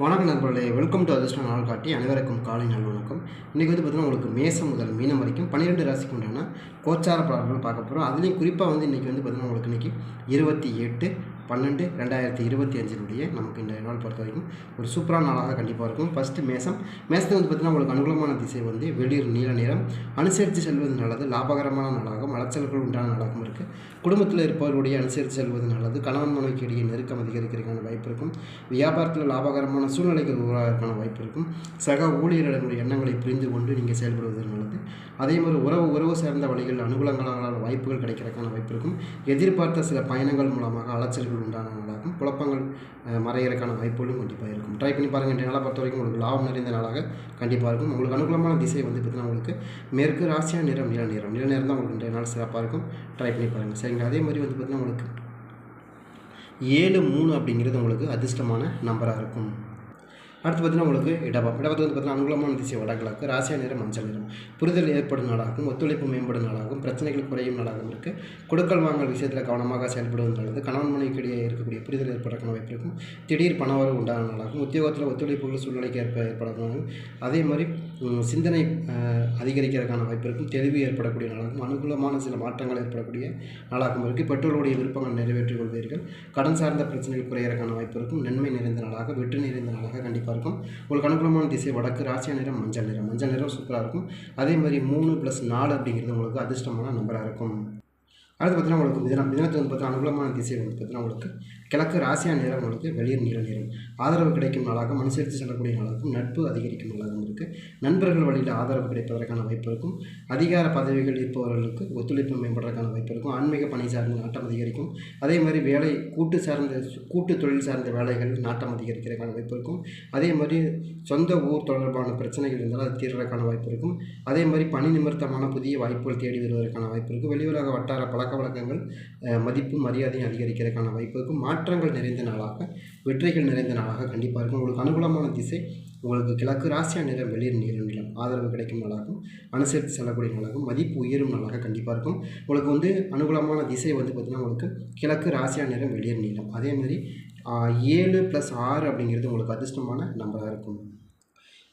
வணக்கம் நண்பர்களே welcome to அதிர்ஷ்ட நாள் காட்டி அனைவருக்கும் காலை நாள் வணக்கம். இன்றைக்கி வந்து பார்த்திங்கன்னா உங்களுக்கு மேசம் முதல் மீனம் வரைக்கும் பன்னிரெண்டு ராசிக்கு உண்டான கோச்சார பலன்கள் பார்க்க போகிறோம் அதுலேயும் குறிப்பாக வந்து இன்றைக்கி வந்து பார்த்திங்கன்னா உங்களுக்கு இன்றைக்கி இருபத்தி எட்டு பன்னெண்டு ரெண்டாயிரத்தி இருபத்தி அஞ்சினுடைய நமக்கு இந்த நாள் பொறுத்த வரைக்கும் ஒரு சூப்பரான நாளாக கண்டிப்பாக இருக்கும். ஃபஸ்ட்டு மேசம். மேசத்தை வந்து பார்த்திங்கன்னா உங்களுக்கு அனுகூலமான திசை வந்து வெளியூர் நீல நிறம். அனுசரித்து செல்வது நல்லது. லாபகரமான நாளாகவும் அலைச்சல்கள் உண்டான நாளாகவும் இருக்குது குடும்பத்தில் இருப்பவர்களுடைய அனுசரித்து செல்வது நல்லது. கணவன் மனைவிக்கு இடையே நெருக்கம் அதிகரிக்கிறதுக்கான வாய்ப்பு இருக்கும். வியாபாரத்தில் லாபகரமான சூழ்நிலைக்கு உருவாகிறதுக்கான வாய்ப்பு இருக்கும். சக ஊழியர்களுடைய எண்ணங்களை புரிந்து கொண்டு நீங்கள் செயல்படுவது நல்லது. அதே மாதிரி உறவு உறவு சார்ந்த வழிகள் அனுகூலங்களான வாய்ப்புகள் கிடைக்கிறதுக்கான வாய்ப்பு இருக்கும். எதிர்பார்த்த சில பயணங்கள் மூலமாக அலைச்சல்கள் உண்டான நாளாகும் குழப்பங்கள் அஹ், வாய்ப்புகளும் கண்டிப்பாக இருக்கும் ட்ரை பண்ணி பாருங்கள் இன்றைய நாளை பொறுத்த வரைக்கும் உங்களுக்கு லாபம் நிறைந்த நாளாக கண்டிப்பாக இருக்கும். உங்களுக்கு அனுகூலமான திசை வந்து பார்த்தீங்கன்னா உங்களுக்கு மேற்கு ராசியா நிறம் நில நிறம். நில நேரம் தான் உங்களுக்கு இன்றைய நாள் சிறப்பாக இருக்கும். ட்ரை பண்ணி பாருங்கள் சரிங்களா? அதே மாதிரி வந்து பார்த்தீங்கன்னா உங்களுக்கு ஏழு மூணு அப்படிங்கிறது உங்களுக்கு அதிர்ஷ்டமான நம்பராக இருக்கும். அடுத்து பார்த்தீங்கன்னா உங்களுக்கு இடபம் இடபத்து வந்து பார்த்தீங்கன்னா அனுகூலமான திசை வடகிழக்கு ராசியா நிறம் மஞ்சள் நிறம். புரிதல் ஏற்படும் நாளாகவும் ஒத்துழைப்பு மேம்படும் நாளாகவும் பிரச்சனைகள் குறையும் நாளாகவும் இருக்குது கொடுக்கல் வாங்கல் விஷயத்தில் கவனமாக செயல்படுவது நல்லது. கணவன் மனைவிக்கு இடையே இருக்கக்கூடிய புரிதல் ஏற்படக்கான வாய்ப்பு இருக்கும். திடீர் பணவரவு உண்டான நாளாகும் உத்தியோகத்தில் ஒத்துழைப்புகள் சூழ்நிலைக்கு ஏற்ப ஏற்படணும் அதே மாதிரி சிந்தனை அதிகரிக்கிறதுக்கான வாய்ப்பு இருக்கும். தெளிவு ஏற்படக்கூடிய நாளாகும் அனுகூலமான சில மாற்றங்கள் ஏற்படக்கூடிய நாளாகவும் இருக்குது பெற்றோருடைய விருப்பங்கள் நிறைவேற்றிக் கொள்வீர்கள். கடன் சார்ந்த பிரச்சனைகள் குறையிறக்கான வாய்ப்பு இருக்கும். நன்மை நிறைந்த நாளாக வெற்றி நிறைந்த நாளாக கண்டிப்பாக இருக்கும். உங்களுக்கு அனுகூலமான திசை வடக்கு ராசியா நிறம் மஞ்சள் நிறம். மஞ்சள் நிறம் சூப்பராக இருக்கும். அதே மாதிரி மூணு ப்ளஸ் நாலு அப்படிங்கிறது உங்களுக்கு அதிர்ஷ்டமான நம்பராக இருக்கும். அடுத்து பார்த்தீங்கன்னா உங்களுக்கு மிதனம் மிதனத்தில் வந்து பார்த்தீங்கன்னா அனுகூலமான திசை வந்து பார்த்தீங்கன்னா உங்களுக்கு கிழக்கு ராசியா நேரம் உங்களுக்கு வெளிர் நீல நேரம் ஆதரவு கிடைக்கும் நாளாகவும் அனுசரித்து செல்லக்கூடிய நாளாகவும் நட்பு அதிகரிக்கும் நாளாகவும் இருக்குது நண்பர்கள் வழியில் ஆதரவு கிடைப்பதற்கான வாய்ப்பு இருக்கும். அதிகார பதவிகள் இருப்பவர்களுக்கு ஒத்துழைப்பு மேம்படுறதுக்கான வாய்ப்பு இருக்கும். ஆன்மீக பணி சார்ந்த நாட்டம் அதிகரிக்கும். அதே மாதிரி வேலை கூட்டு சார்ந்த கூட்டு தொழில் சார்ந்த வேலைகள் நாட்டம் அதிகரிக்கிறதுக்கான வாய்ப்பு இருக்கும். அதே மாதிரி சொந்த ஊர் தொடர்பான பிரச்சனைகள் இருந்தாலும் அது தீர்றதுக்கான வாய்ப்பு இருக்கும். அதே மாதிரி பணி நிமித்தமான புதிய வாய்ப்புகள் தேடி வருவதற்கான வாய்ப்பு இருக்கும். வெளியுலக வட்டார பழக்க வழக்கங்கள் மதிப்பு மரியாதையும் அதிகரிக்கிறதுக்கான வாய்ப்பு இருக்கும் மாற்றங்கள் நிறைந்த நாளாக வெற்றிகள் நிறைந்த நாளாக கண்டிப்பாக இருக்கும். உங்களுக்கு அனுகூலமான திசை உங்களுக்கு கிழக்கு ராசியா நிறம் வெளிர் நீல நிலம் ஆதரவு கிடைக்கும் நாளாகும் அனுசரித்து செல்லக்கூடிய நாளாகும் மதிப்பு உயரும் நாளாக கண்டிப்பாக இருக்கும். உங்களுக்கு வந்து அனுகூலமான திசை வந்து பார்த்திங்கன்னா உங்களுக்கு கிழக்கு ராசியா நிறம் வெளிர் நீளம். அதே மாதிரி ஏழு ப்ளஸ் ஆறு அப்படிங்கிறது உங்களுக்கு அதிர்ஷ்டமான நம்பராக இருக்கும்.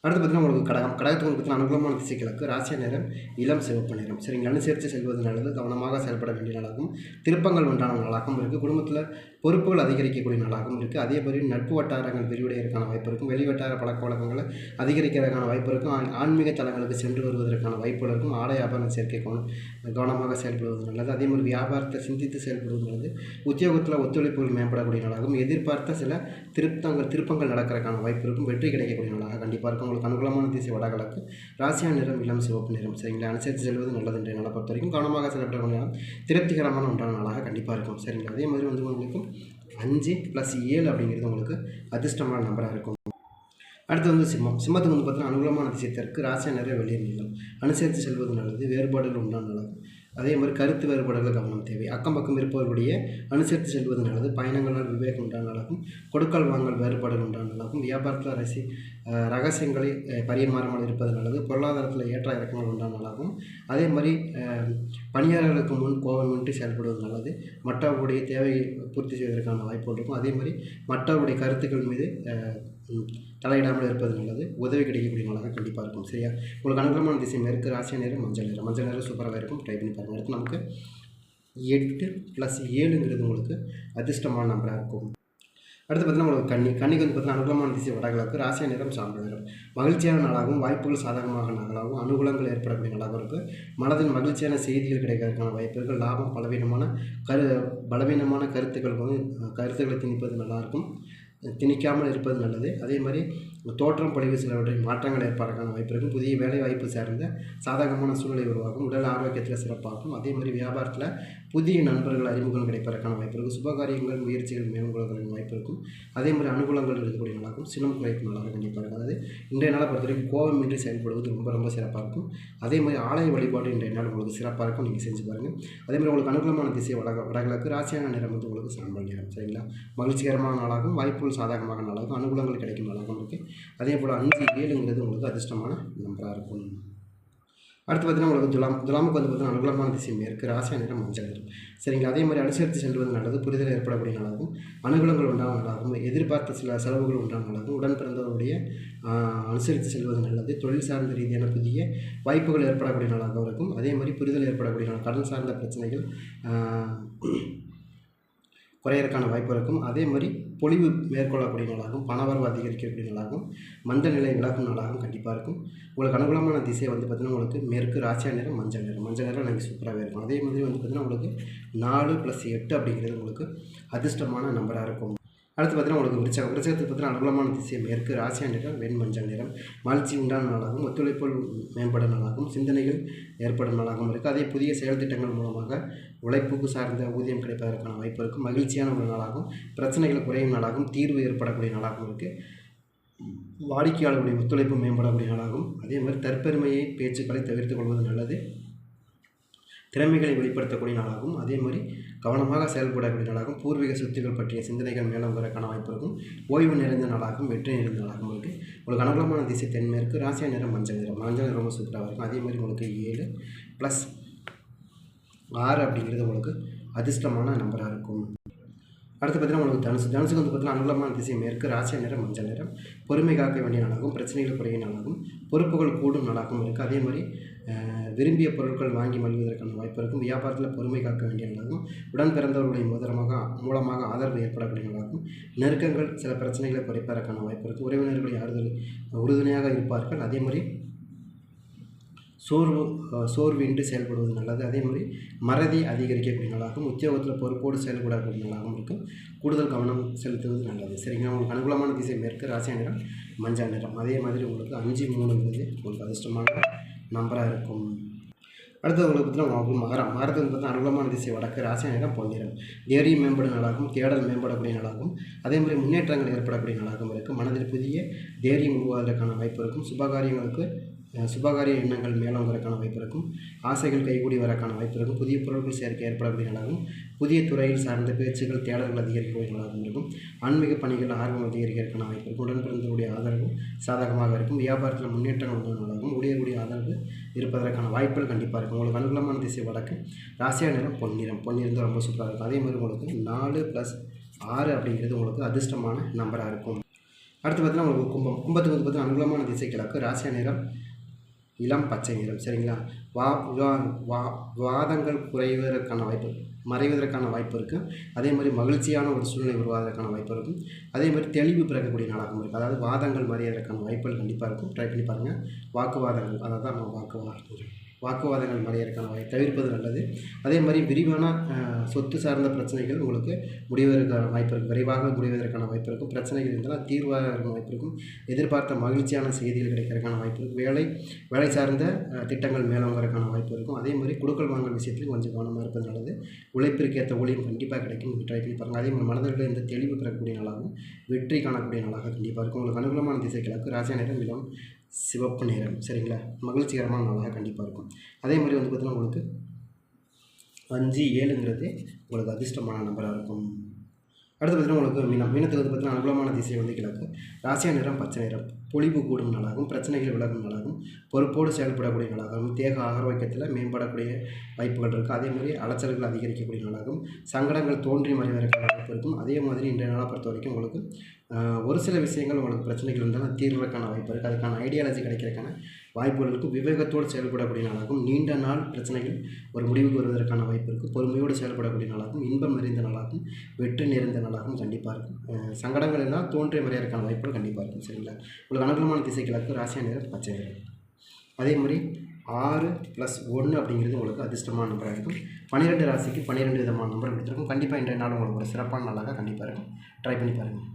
அடுத்து பார்த்தீங்கன்னா உங்களுக்கு கடகம். கடகத்துக்கு உங்களுக்கு அனுகூலமான திசை கிழக்கு ராசிய நேரம் இளம் சிவப்பு நேரம். சரிங்க அனுசரித்து செல்வது நல்லது. கவனமாக செயல்பட வேண்டிய நாளாகவும் திருப்பங்கள் உண்டான நாளாகவும் இருக்குது குடும்பத்தில் பொறுப்புகள் அதிகரிக்கக்கூடிய நாளாகவும் இருக்குது அதே மாதிரி நட்பு வட்டாரங்கள் விரிவடைவதற்கான வாய்ப்பு இருக்கும். வெளி வட்டார பழக்க வழக்கங்களை அதிகரிக்கிறதுக்கான வாய்ப்பு இருக்கும். ஆன்- ஆன்மீக தலங்களுக்கு சென்று வருவதற்கான வாய்ப்புகள் இருக்கும். ஆடை வியாபாரம் சேர்க்கை கவனமாக செயல்படுவது நல்லது. அதே மாதிரி வியாபாரத்தை சிந்தித்து செயல்படுவது நல்லது. உத்தியோகத்தில் ஒத்துழைப்புகள் மேம்படக்கூடிய நாளாகவும் எதிர்பார்த்த சில திருப்தங்கள் திருப்பங்கள் நடக்கிறதுக்கான வாய்ப்பு இருக்கும். வெற்றி கிடைக்கக்கூடிய நாளாக கண்டிப்பாக இருக்கும். உங்களுக்கு அனுகூலமான திசை வடகிழக்கு ராசியா நிறம் இளம் சிவப்பு நிறம். சரிங்களா? அனுசரித்து செல்வது நல்லது என்ற நாளை பொறுத்த வரைக்கும் கவனமாக செயல்படக்கூடிய திருப்திகரமான ஒன்றான நாளாக கண்டிப்பாக இருக்கும். சரிங்களா? அதே மாதிரி வந்து உங்களுக்கு அஞ்சு ப்ளஸ் ஏழு அப்படிங்கிறது உங்களுக்கு அதிர்ஷ்டமான நம்பராக இருக்கும். அடுத்து வந்து சிம்மம். சிம்மத்துக்கு வந்து பார்த்தீங்கன்னா அனுகூலமான திசை தெற்கு ராசியா நிறைய வெளியே நிலம் அனுசரித்து செல்வது நல்லது வேறுபாடுகள் உண்டான நல்லது. அதே மாதிரி கருத்து வேறுபாடுகள் கவனம் தேவை. அக்கம் பக்கம் இருப்பவர்களுடைய அனுசரித்து செல்வது நல்லது. பயணங்களால் விவேகம் உண்டான கொடுக்கல் வாங்கல் வேறுபாடுகள் உண்டான வியாபாரத்தில் ரசி ரகசியங்களை பரிமாறாமல் இருப்பது நல்லது. பொருளாதாரத்தில் ஏற்ற இறக்கங்கள் உண்டான அதே மாதிரி பணியாளர்களுக்கு முன் கோபமின்றி செயல்படுவது நல்லது. மற்றவர்களுடைய தேவையை பூர்த்தி செய்வதற்கான வாய்ப்புகள் இருக்கும். அதே மாதிரி மற்றவருடைய கருத்துக்கள் மீது தலையிடாமல் இருப்பது நல்லது. உதவி கிடைக்கக்கூடிய நாளாக கண்டிப்பாக இருக்கும். சரியா? உங்களுக்கு அனுகூலமான திசை மேற்கு ராசிய நேரம் மஞ்சள் நேரம் மஞ்சள் நேரம் சூப்பராக இருக்கும். ட்ரை பண்ணி பாருங்கள் அடுத்து நமக்கு எட்டு ப்ளஸ் ஏழுங்கிறது உங்களுக்கு அதிர்ஷ்டமான நம்பராக இருக்கும். அடுத்து பார்த்தீங்கன்னா உங்களுக்கு கண்ணி கண்ணிக்கு வந்து பார்த்தீங்கன்னா அனுகூலமான திசை வடகிழக்கு ராசியா நிறம் சார்ந்த நிறம் மகிழ்ச்சியான நாளாகவும் வாய்ப்புகள் சாதகமாக நாளாகவும் அனுகூலங்கள் ஏற்படக்கூடிய நாளாகவும் இருக்குது மனதில் மகிழ்ச்சியான செய்திகள் கிடைக்கிறதுக்கான வாய்ப்புகள் லாபம் பலவீனமான கரு பலவீனமான கருத்துக்கள் வந்து கருத்துக்களை திணிப்பது நல்லாயிருக்கும் திணிக்காமல் இருப்பது நல்லது. அதே மாதிரி தோற்றம் பொழிவு சிலவற்றை மாற்றங்கள் ஏற்படுறதுக்கான வாய்ப்பு இருக்கும். புதிய வேலை வாய்ப்பு சார்ந்த சாதகமான சூழ்நிலை உருவாகும். உடல் ஆரோக்கியத்தில் சிறப்பாகும். அதே மாதிரி வியாபாரத்தில் புதிய நண்பர்கள் அறிமுகம் கிடைப்பதற்கான வாய்ப்பு இருக்கும். சுபகாரியங்கள் முயற்சிகள் மேற்கொள்வதற்கான வாய்ப்பு இருக்கும். அதே மாதிரி அனுகூலங்கள் இருக்கக்கூடிய நாளாகும் சினம் குறைப்பு நாளாக கண்டிப்பாக இருக்கும். அதாவது இன்றைய நாளை பொறுத்தவரைக்கும் கோபமின்றி செயல்படுவது ரொம்ப ரொம்ப சிறப்பாக இருக்கும். அதே மாதிரி ஆலய வழிபாடு இன்றைய நாள் உங்களுக்கு சிறப்பாக இருக்கும். நீங்கள் செஞ்சு பாருங்கள் அதே மாதிரி உங்களுக்கு அனுகூலமான திசை வடக வடகிழக்கு ராசியான நிறம் வந்து உங்களுக்கு சாம்பல் நிறம். சரிங்களா? மகிழ்ச்சிகரமான நாளாகவும் வாய்ப்புகள் சாதகமாக நாளாகவும் அனுகூலங்கள் கிடைக்கும் நாளாகவும் இருக்குது அதே போல் அஞ்சு ஏழுங்கிறது உங்களுக்கு அதிர்ஷ்டமான நம்பராக இருக்கும். அடுத்து பார்த்தீங்கன்னா உங்களுக்கு துலாம் துலாமுக்கு வந்து பார்த்தீங்கன்னா அனுகூலமான திசை மேற்கு ராசியா நிறம் மஞ்சள் நிறம் சரிங்களா? அதே மாதிரி அனுசரித்து செல்வது நல்லது புரிதல் ஏற்படக்கூடிய நாளாகும் அனுகூலங்கள் உண்டான நாளாகும் எதிர்பார்த்த சில செலவுகள் உண்டான நாளாகும் உடன் பிறந்தவருடைய அனுசரித்து செல்வது நல்லது. தொழில் சார்ந்த ரீதியான புதிய வாய்ப்புகள் ஏற்படக்கூடிய நாளாகவும் இருக்கும் அதே மாதிரி புரிதல் ஏற்படக்கூடிய கடன் சார்ந்த பிரச்சனைகள் குறையறதுக்கான வாய்ப்பு இருக்கும். அதே மாதிரி பொழிவு மேற்கொள்ளக்கூடிய நாளாகவும் பணவரவு அதிகரிக்கக்கூடிய நாளாகவும் மந்த நிலை விளக்கும் நாளாகவும் கண்டிப்பாக இருக்கும். உங்களுக்கு அனுகூலமான திசையை வந்து பார்த்திங்கன்னா உங்களுக்கு மேற்கு ராசியா நிறம் மஞ்சள் நிறம் மஞ்சள் நிறம் எனக்கு சூப்பராகவே இருக்கும். அதே மாதிரி வந்து பார்த்திங்கன்னா உங்களுக்கு நாலு ப்ளஸ் எட்டு அப்படிங்கிறது உங்களுக்கு அதிர்ஷ்டமான நம்பராக இருக்கும். அடுத்து பார்த்தீங்கன்னா உங்களுக்கு விருச்சகம் விருச்சகத்துக்கு பார்த்தீங்கன்னா அனுகூலமான திசை மேற்கு ராசியா நிறம் வெண்மஞ்சள் நிறம் மகிழ்ச்சி உண்டான நாளாகவும் ஒத்துழைப்பு மேம்பட நாளாகவும் சிந்தனைகள் ஏற்படும் நாளாகவும் இருக்குது அதே புதிய செயல் திட்டங்கள் மூலமாக உழைப்புக்கு சார்ந்த ஊதியம் கிடைப்பதற்கான வாய்ப்பு இருக்கும் மகிழ்ச்சியான ஒரு நாளாகவும் பிரச்சனைகள் குறையும் நாளாகவும் தீர்வு ஏற்படக்கூடிய நாளாகவும் இருக்குது வாடிக்கையாளர்களுடைய ஒத்துழைப்பு மேம்படக்கூடிய நாளாகும் அதே மாதிரி தற்பெருமையை பேச்சுக்களை தவிர்த்து கொள்வது நல்லது. திறமைகளை வெளிப்படுத்தக்கூடிய நாளாகவும் அதே மாதிரி கவனமாக செயல்படக்கூடிய நாளாகவும் பூர்வீக சொத்துக்கள் பற்றிய சிந்தனைகள் மேலும் வரக்கான வாய்ப்பு இருக்கும். ஓய்வு நிறைந்த நாளாகவும் வெற்றி நிறைந்த நாளாகவும் இருக்குது உங்களுக்கு அனுகூலமான திசை தென்மேற்கு ராசியா நிறம் மஞ்சள் நிறம். மஞ்சள் நிறம் ரொம்ப சூப்பராக இருக்கும். அதே மாதிரி உங்களுக்கு ஏழு ப்ளஸ் ஆறு அப்படிங்கிறது உங்களுக்கு அதிர்ஷ்டமான நம்பராக இருக்கும். அடுத்து பார்த்தீங்கன்னா உங்களுக்கு தனுசு தனுசுக்கு வந்து பார்த்தீங்கன்னா அனுகூலமான திசை மேற்கு ராசிய நிறம் மஞ்சள் நிறம். பொறுமை காக்க வேண்டிய நாளாகும் பிரச்சனைகள் குறைய நாளாகும் பொறுப்புகள் கூடும் நாளாகவும் இருக்குது அதே மாதிரி விரும்பிய பொருட்கள் வாங்கி மகிழ்வதற்கான வாய்ப்பு இருக்கும். வியாபாரத்தில் பொறுமை காக்க வேண்டிய நாளாகவும் உடன் பிறந்தவர்களுடைய மூலமாக மூலமாக ஆதரவு ஏற்படக்கூடிய நாளாகவும் நெருக்கங்கள் சில பிரச்சனைகளை குறைப்பதற்கான வாய்ப்பு இருக்குது உறவினர்களுடைய ஆறுதல் உறுதுணையாக இருப்பார்கள். அதே மாதிரி சோர்வு சோர்வின்றி செயல்படுவது நல்லது. அதே மாதிரி மறதி அதிகரிக்கக்கூடிய நாளாகவும் உத்தியோகத்தில் பொறுப்போடு செயல்படக்கூடிய நாளாகவும் இருக்கும். கூடுதல் கவனம் செலுத்துவது நல்லது. சரிங்களா? உங்களுக்கு அனுகூலமான திசை மேற்கு ராசியா நிறம் மஞ்சள் நிறம். அதே மாதிரி உங்களுக்கு அஞ்சு மூணுங்கிறது உங்களுக்கு அதிர்ஷ்டமான நம்பராக இருக்கும். அடுத்தது உங்களுக்கு பார்த்தீங்கன்னா மகரம். மகரத்துக்கு பார்த்தீங்கன்னா அனுகூலமான திசை வடக்கு ராசியா நிறம் பொன்னிறம். தைரியம் மேம்படும் நாளாகவும் தேடல் மேம்படக்கூடிய நாளாகவும் அதே மாதிரி முன்னேற்றங்கள் ஏற்படக்கூடிய நாளாகவும் இருக்கும் மனதில் புதிய தைரியம் உருவாவதற்கான வாய்ப்பு இருக்கும். சுபகாரியங்களுக்கு சுபகாரிய எண்ணங்கள் மேலோங்கிறதுக்கான வாய்ப்பு இருக்கும். ஆசைகள் கைகூடி வரக்கான வாய்ப்பு இருக்கும். புதிய பொருட்கள் சேர்க்கை ஏற்படக்கூடிய புதிய துறையில் சார்ந்த பேச்சுகள் தேடல்கள் அதிகரிக்கக்கூடிய நாளாகவும் இருக்கும். ஆன்மீக பணிகள் ஆர்வம் அதிகரிக்கிறதுக்கான வாய்ப்பு இருக்கும். உடன் பிறந்தவருடைய ஆதரவு சாதகமாக இருக்கும். வியாபாரத்தில் முன்னேற்றங்கள் வந்து நாளாகவும் ஊழியர்களுடைய ஆதரவு இருப்பதற்கான வாய்ப்புகள் கண்டிப்பாக இருக்கும். உங்களுக்கு அனுகூலமான திசை வடக்கு ராசியா நிறம் பொன்னிறம். பொன்னிறம் தான் ரொம்ப சூப்பராக இருக்கும். அதே மாதிரி உங்களுக்கு நாலு ப்ளஸ் ஆறு அப்படிங்கிறது உங்களுக்கு அதிர்ஷ்டமான நம்பராக இருக்கும். அடுத்து பார்த்தீங்கன்னா உங்களுக்கு கும்பம். கும்பத்துக்கு வந்து பார்த்தீங்கன்னா அனுகூலமான திசை கிழக்கு ராசியா நிறம் இளம் பச்சை நிறம் சரிங்களா? வா வா வா வாதங்கள் குறைவதற்கான வாய்ப்பு மறைவதற்கான வாய்ப்பு இருக்குது அதே மாதிரி மகிழ்ச்சியான ஒரு சூழ்நிலை உருவாவதற்கான வாய்ப்பு இருக்கும் அதே மாதிரி தெளிவு பிறக்கக்கூடிய நாளாகவும் இருக்குது அதாவது வாதங்கள் மறையதற்கான வாய்ப்புகள் கண்டிப்பாக இருக்கும். ட்ரை பண்ணி பாருங்கள் வாக்குவாதங்கள் அதாவது தான் நம்ம வாக்குவாதம் வாக்குவாதங்கள் மறையறதுக்கான வாய் தவிர்ப்பது நல்லது. அதே மாதிரி விரிவான சொத்து சார்ந்த பிரச்சனைகள் உங்களுக்கு முடிவதற்கான வாய்ப்பு இருக்குது விரைவாக முடிவதற்கான வாய்ப்பு இருக்கும் பிரச்சனைகள் இருந்தாலும் தீர்வாக இருக்கும் வாய்ப்பு இருக்கும். எதிர்பார்த்த மகிழ்ச்சியான செய்திகள் கிடைக்கிறதுக்கான வாய்ப்பு இருக்கும் வேலை வேலை சார்ந்த திட்டங்கள் மேலோங்கிறதுக்கான வாய்ப்பு இருக்கும். அதே மாதிரி கொடுக்கல் வாங்கல் விஷயத்துலையும் கொஞ்சம் கவனமாக இருப்பது நல்லது. உழைப்பிற்கு ஏற்ற ஊழியம் கண்டிப்பாக கிடைக்கும். ட்ரை பண்ணி பாருங்கள் அதே மாதிரி மனதில் இந்த தெளிவு பெறக்கூடிய நாளாகவும் வெற்றி காணக்கூடிய நாளாக கண்டிப்பாக இருக்கும். உங்களுக்கு அனுகூலமான திசை கிழக்கு. ராசியா நேரம் இளம் சிவப்பு நிறம் சரிங்களா? மகிழ்ச்சிகரமான நாளாக கண்டிப்பாக இருக்கும். அதே மாதிரி வந்து பார்த்தீங்கன்னா உங்களுக்கு அஞ்சு ஏழுங்கிறது உங்களுக்கு அதிர்ஷ்டமான நம்பராக இருக்கும். அடுத்து பார்த்தீங்கன்னா உங்களுக்கு மீனம். மீனத்துக்கு வந்து பார்த்தீங்கன்னா அனுகூலமான திசை வந்து கிழக்கு. ராசியா நிறம் பச்சை நிறம். பொழிவு கூடும் நாளாகவும் பிரச்சனைகள் விலகும் நாளாகவும் பொறுப்போடு செயல்படக்கூடிய நாளாகவும் தேக ஆரோக்கியத்தில் மேம்படக்கூடிய வாய்ப்புகள் இருக்குது அதே மாதிரி அலைச்சல்கள் அதிகரிக்கக்கூடிய நாளாகவும் சங்கடங்கள் தோன்றி மறைவதற்கான வாய்ப்பு இருக்கும். அதே மாதிரி இன்றைய நாளை பொறுத்த வரைக்கும் உங்களுக்கு ஒரு சில விஷயங்கள் உங்களுக்கு பிரச்சனைகள் இருந்தாலும் தீர்வதற்கான வாய்ப்பு இருக்குது அதுக்கான ஐடியாலஜி கிடைக்கிறதுக்கான வாய்ப்புகளுக்கு விவேகத்தோடு செயல்படக்கூடிய நாளாகவும் நீண்ட நாள் பிரச்சனைகள் ஒரு முடிவுக்கு வருவதற்கான வாய்ப்பு இருக்குது பொறுமையோடு செயல்படக்கூடிய நாளாகவும் இன்பம் நிறைந்த நாளாகவும் வெற்றி நிறைந்த நாளாகவும் கண்டிப்பாக இருக்கும். சங்கடங்கள் எல்லாம் தோன்றிய மறையறதுக்கான வாய்ப்புகள் கண்டிப்பாக இருக்கும். சரிங்களா? உங்களுக்கு அனுகூலமான திசை கிழக்கு ராசியா நிறம் பச்சை நிறம். அதே மாதிரி ஆறு ப்ளஸ் ஒன்று அப்படிங்கிறது உங்களுக்கு அதிர்ஷ்டமான நம்பராக இருக்கும். பன்னிரெண்டு ராசிக்கு பன்னிரெண்டு விதமான நம்பர் கொடுத்துருக்கும். கண்டிப்பாக இன்றைய நாள் உங்களுக்கு ஒரு சிறப்பான நாளாக கண்டிப்பாக இருக்கும். ட்ரை பண்ணி பாருங்கள்